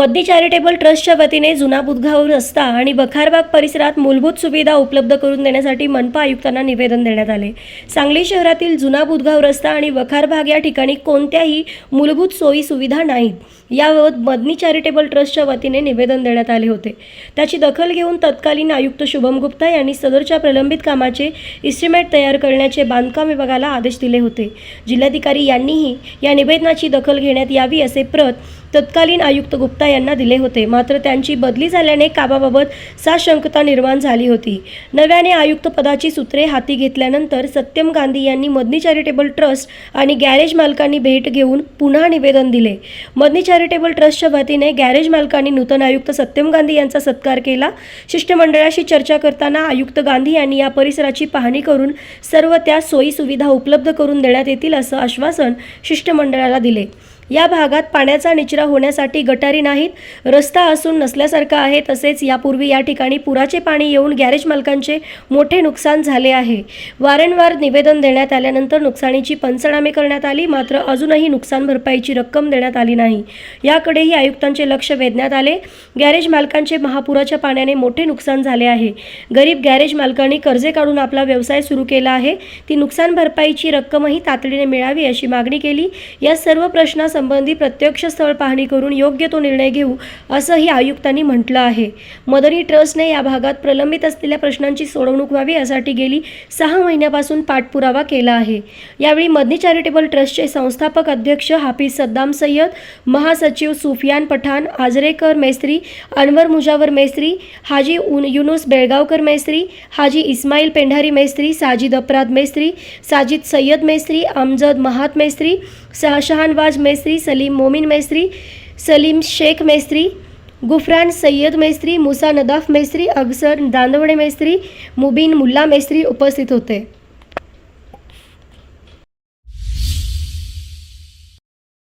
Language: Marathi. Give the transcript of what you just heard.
मद्दी चॅरिटेबल ट्रस्टच्या वतीने जुना बुधगाव रस्ता आणि बखारबाग परिसरात मूलभूत सुविधा उपलब्ध करून देण्यासाठी मनपा आयुक्तांना निवेदन देण्यात आले. सांगली शहरातील जुना बुधगाव रस्ता आणि वखारबाग या ठिकाणी कोणत्याही मूलभूत सोयी सुविधा नाहीत याबाबत मदनी चॅरिटेबल ट्रस्टच्या वतीने निवेदन देण्यात आले होते. त्याची दखल घेऊन तत्कालीन आयुक्त शुभम गुप्ता यांनी सदरच्या प्रलंबित कामाचे इस्टिमेट तयार करण्याचे बांधकाम विभागाला आदेश दिले होते. जिल्हाधिकारी यांनीही या निवेदनाची दखल घेण्यात यावी असे प्रत तत्कालीन आयुक्त गुप्ता यांना दिले होते. मात्र त्यांची बदली झाल्याने कामाबाबत साशंकता निर्माण झाली होती. नव्याने आयुक्त पदाची सूत्रे हाती घेतल्यानंतर सत्यम गांधी यांनी मदनी चॅरिटेबल ट्रस्ट आणि गॅरेज मालकांनी भेट घेऊन पुन्हा निवेदन दिले. मदनी चॅरिटेबल ट्रस्टच्या वतीने गॅरेज मालकांनी नूतन आयुक्त सत्यम गांधी यांचा सत्कार केला. शिष्टमंडळाशी चर्चा करताना आयुक्त गांधी यांनी या परिसराची पाहणी करून सर्व त्या सोयी सुविधा उपलब्ध करून देण्यात येतील असं आश्वासन शिष्टमंडळाला दिले. या भागात पाण्याचा निचरा होण्यासाठी गटारी नाहीत रस्ता असून नसल्यासारखा आहे तसेच यापूर्वी या ठिकाणी पुराचे पाणी येऊन गॅरेज मालकांचे मोठे नुकसान झाले आहे. वारंवार निवेदन देण्यात आल्यानंतर नुकसानीची पंचनामे करण्यात आली मात्र अजूनही नुकसान भरपाईची रक्कम देण्यात आली नाही. याकडेही आयुक्तांचे लक्ष वेधण्यात आले. गॅरेज मालकांचे महापुराच्या पाण्याने मोठे नुकसान झाले आहे. गरीब गॅरेज मालकांनी कर्जे काढून आपला व्यवसाय सुरू केला आहे. ती नुकसान भरपाईची रक्कमही तातडीने मिळावी अशी मागणी केली. या सर्व संबंधी प्रत्यक्ष स्थळ पाहणी करून योग्य तो निर्णय घेऊ असंही आयुक्तांनी म्हटलं आहे. मदनी ट्रस्टने या भागात प्रलंबित असलेल्या प्रश्नांची सोडवणूक व्हावी यासाठी गेली सहा महिन्यापासून पाठपुरावा केला आहे. यावेळी मदनी चॅरिटेबल ट्रस्टचे संस्थापक अध्यक्ष हाफिज सद्दाम सय्यद महासचिव सुफियान पठाण आजरेकर मेस्त्री अनवर मुजावर मेस्त्री हाजी उन युनुस बेळगावकर मेस्त्री हाजी इस्माईल पेंढारी मेस्त्री साजिद अपराध मेस्त्री साजिद सय्यद मेस्त्री अमजद महात मेस्त्री शहा मेस्त्री मेस्त्री सलीम मोमीन मेस्त्री सलीम शेख मेस्त्री गुफरान सय्यद मेस्त्री मुसा नदाफ मेस्त्री अगसर दांदवडे मेस्त्री मुबीन मुल्ला मेस्त्री उपस्थित होते.